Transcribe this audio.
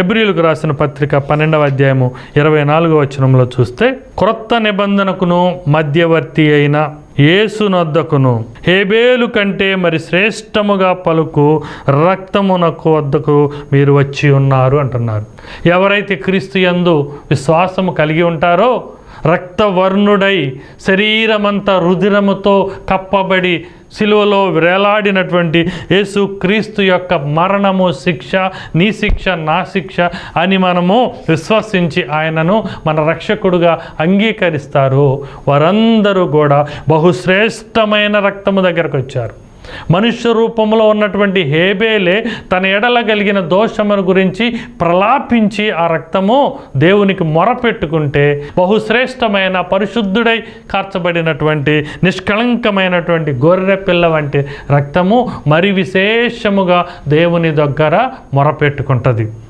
ఎబ్రిలకు రాసిన పత్రిక పన్నెండవ అధ్యాయము ఇరవై నాలుగో వచనంలో చూస్తే క్రొత్త నిబంధనకును మధ్యవర్తి అయిన యేసునొద్దకును హేబేలు కంటే మరి శ్రేష్టముగా పలుకు రక్తమునకు వద్దకు మీరు వచ్చి ఉన్నారు అంటున్నారు. ఎవరైతే క్రీస్తు యందు విశ్వాసము కలిగి ఉంటారో రక్తవర్ణుడై శరీరమంతా రుధిరముతో కప్పబడి సిలువలో వేలాడినటువంటి యేసు క్రీస్తు యొక్క మరణము శిక్ష నీ శిక్ష నా శిక్ష అని మనము విశ్వసించి ఆయనను మన రక్షకుడుగా అంగీకరిస్తారు. వారందరూ కూడా బహుశ్రేష్టమైన రక్తము దగ్గరకు వచ్చారు మనుష్య రూపంలో ఉన్నటువంటి హేబేలే తన ఎడల కలిగిన దోషమును గురించి ప్రలాపించి ఆ రక్తము దేవునికి మొరపెట్టుకుంటే బహుశ్రేష్టమైన పరిశుద్ధుడై కార్చబడినటువంటి నిష్కళంకమైనటువంటి గొర్రె పిల్ల వంటి రక్తము మరి విశేషముగా దేవుని దగ్గర మొరపెట్టుకుంటుంది.